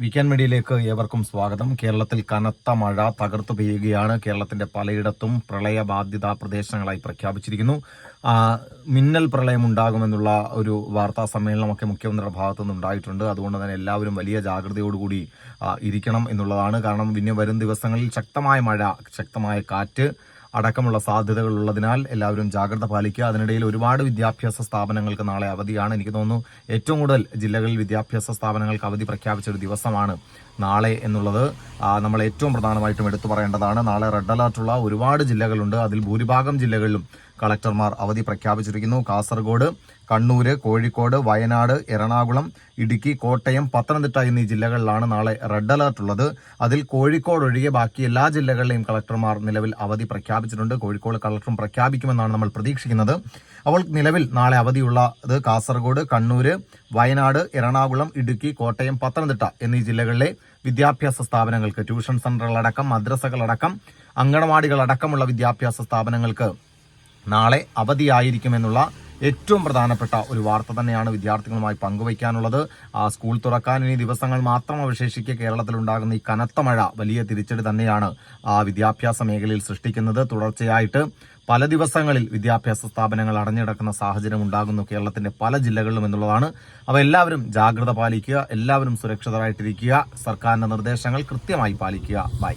Weekend മീഡിയയിലേക്ക് ഏവർക്കും സ്വാഗതം. കേരളത്തിൽ കനത്ത മഴ തകർത്തു പെയ്യുകയാണ്. കേരളത്തിന്റെ പലയിടത്തും പ്രളയ ബാധിത പ്രദേശങ്ങളായി പ്രഖ്യാപിച്ചിരിക്കുന്നു. മിന്നൽ പ്രളയം ഉണ്ടാകുമെന്നുള്ള ഒരു വാർത്താ സമ്മേളനമൊക്കെ മുഖ്യമന്ത്രിയുടെ ഭാഗത്തു നിന്നുണ്ടായിട്ടുണ്ട്. അതുകൊണ്ട് തന്നെ എല്ലാവരും വലിയ ജാഗ്രതയോടുകൂടി ഇരിക്കണം എന്നുള്ളതാണ്. കാരണം പിന്നെ വരും ദിവസങ്ങളിൽ ശക്തമായ മഴ ശക്തമായ കാറ്റ് അടക്കമുള്ള സാധ്യതകളുള്ളതിനാൽ എല്ലാവരും ജാഗ്രത പാലിക്കുക. അതിനിടയിൽ ഒരുപാട് വിദ്യാഭ്യാസ സ്ഥാപനങ്ങൾക്ക് നാളെ അവധിയാണ്. എനിക്ക് തോന്നുന്നു ഏറ്റവും കൂടുതൽ ജില്ലകളിൽ വിദ്യാഭ്യാസ സ്ഥാപനങ്ങൾക്ക് അവധി പ്രഖ്യാപിച്ച ഒരു ദിവസമാണ് നാളെ എന്നുള്ളത്. നമ്മൾ ഏറ്റവും പ്രധാനമായിട്ടും എടുത്തു പറയേണ്ടതാണ്. നാളെ റെഡ് അലർട്ടുള്ള ഒരുപാട് ജില്ലകളുണ്ട്. അതിൽ ഭൂരിഭാഗം ജില്ലകളിലും കളക്ടർമാർ അവധി പ്രഖ്യാപിച്ചിരിക്കുന്നു. കാസർഗോഡ് കണ്ണൂര് കോഴിക്കോട് വയനാട് എറണാകുളം ഇടുക്കി കോട്ടയം പത്തനംതിട്ട എന്നീ ജില്ലകളിലാണ് നാളെ റെഡ് അലർട്ട് ഉള്ളത്. അതിൽ കോഴിക്കോട് ഒഴികെ ബാക്കി എല്ലാ ജില്ലകളിലെയും കളക്ടർമാർ നിലവിൽ അവധി പ്രഖ്യാപിച്ചിട്ടുണ്ട്. കോഴിക്കോട് കളക്ടറും പ്രഖ്യാപിക്കുമെന്നാണ് നമ്മൾ പ്രതീക്ഷിക്കുന്നത്. അവൾ നിലവിൽ നാളെ അവധിയുള്ളത് കാസർഗോഡ് കണ്ണൂര് വയനാട് എറണാകുളം ഇടുക്കി കോട്ടയം പത്തനംതിട്ട എന്നീ ജില്ലകളിലെ വിദ്യാഭ്യാസ സ്ഥാപനങ്ങൾക്ക് ട്യൂഷൻ സെന്ററുകളടക്കം മദ്രസകളടക്കം അങ്കണവാടികളടക്കമുള്ള വിദ്യാഭ്യാസ സ്ഥാപനങ്ങൾക്ക് നാളെ അവധിയായിരിക്കുമെന്നുള്ള ഏറ്റവും പ്രധാനപ്പെട്ട ഒരു വാർത്ത തന്നെയാണ് വിദ്യാർത്ഥികളുമായി പങ്കുവയ്ക്കാനുള്ളത്. ആ സ്കൂൾ തുറക്കാൻ ഇനി ദിവസങ്ങൾ മാത്രം അവശേഷിക്കെ കേരളത്തിലുണ്ടാകുന്ന ഈ കനത്ത മഴ വലിയ തിരിച്ചടി തന്നെയാണ് ആ വിദ്യാഭ്യാസ മേഖലയിൽ സൃഷ്ടിക്കുന്നത്. തുടർച്ചയായിട്ട് പല ദിവസങ്ങളിൽ വിദ്യാഭ്യാസ സ്ഥാപനങ്ങൾ അടഞ്ഞിടക്കുന്ന സാഹചര്യം ഉണ്ടാകുന്നു കേരളത്തിന്റെ പല ജില്ലകളിലും എന്നുള്ളതാണ്. അവ എല്ലാവരും ജാഗ്രത പാലിക്കുക എല്ലാവരും സുരക്ഷിതരായിട്ടിരിക്കുക. സർക്കാരിന്റെ നിർദ്ദേശങ്ങൾ കൃത്യമായി പാലിക്കുക. ബൈ.